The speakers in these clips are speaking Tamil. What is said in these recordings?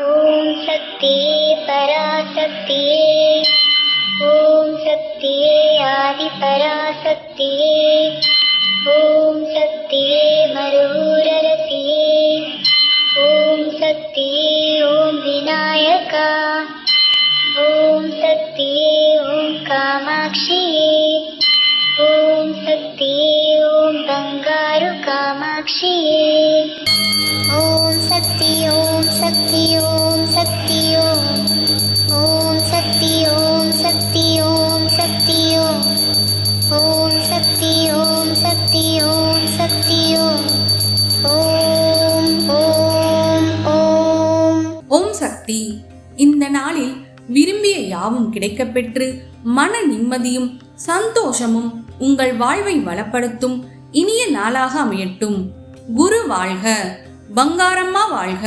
ॐ परा सत्ये ॐ शक् आदिपरा ॐ शक्ति मरुरति ॐ सत्य ॐ विनायका ॐ सत्य ॐ कामाक्षिये ॐ सत्य ॐ बङ्गारुकामाक्षी ॐ இந்த நாளில் விரும்பிய யாவும் கிடைக்கப்பெற்று மன நிம்மதியும் சந்தோஷமும் உங்கள் வாழ்வை வளப்படுத்தும் இனிய நாளாக அமையட்டும். குரு வாழ்க பங்காரம்மா வாழ்க.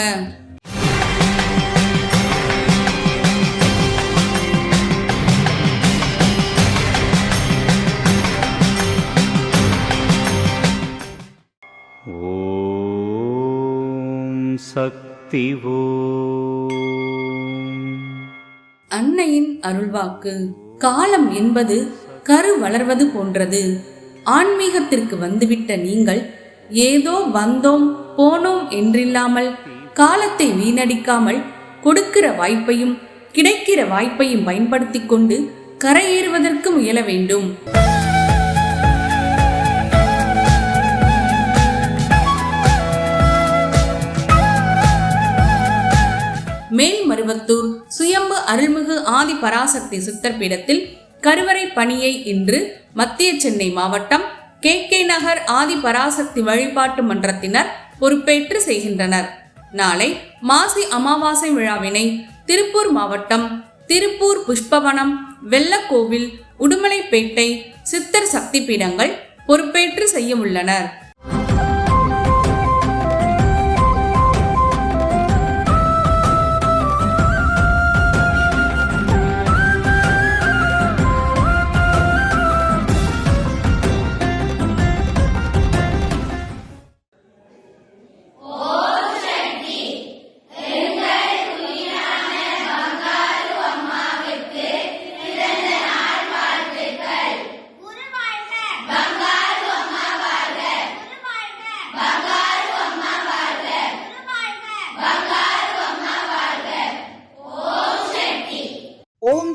ॐ சக்தி ஓ அன்னையின் அருள்வாக்கு. காலம் என்பது கரு வளர்வது போன்றது. ஆன்மீகத்திற்கு வந்துவிட்ட நீங்கள் ஏதோ வந்தோம் போனோம் என்றில்லாமல் காலத்தை வீணடிக்காமல் கொடுக்கிற வாய்ப்பையும் கிடைக்கிற வாய்ப்பையும் பயன்படுத்திக் கொண்டு கரையேறுவதற்கு முயல வேண்டும். மேல்மருவத்தூர் சுயம்பு அருள்மிகு ஆதி பராசக்தி சித்தர் பீடத்தில் கருவறை பணியை இன்று மத்திய சென்னை மாவட்டம் கே கே நகர் ஆதி பராசக்தி வழிபாட்டு மன்றத்தினர் பொறுப்பேற்று செய்கின்றனர். நாளை மாசி அமாவாசை விழாவினை திருப்பூர் மாவட்டம் திருப்பூர் புஷ்பவனம் வெள்ளக்கோவில் உடுமலைப்பேட்டை சித்தர் சக்தி பீடங்கள் பொறுப்பேற்று செய்ய உள்ளனர்.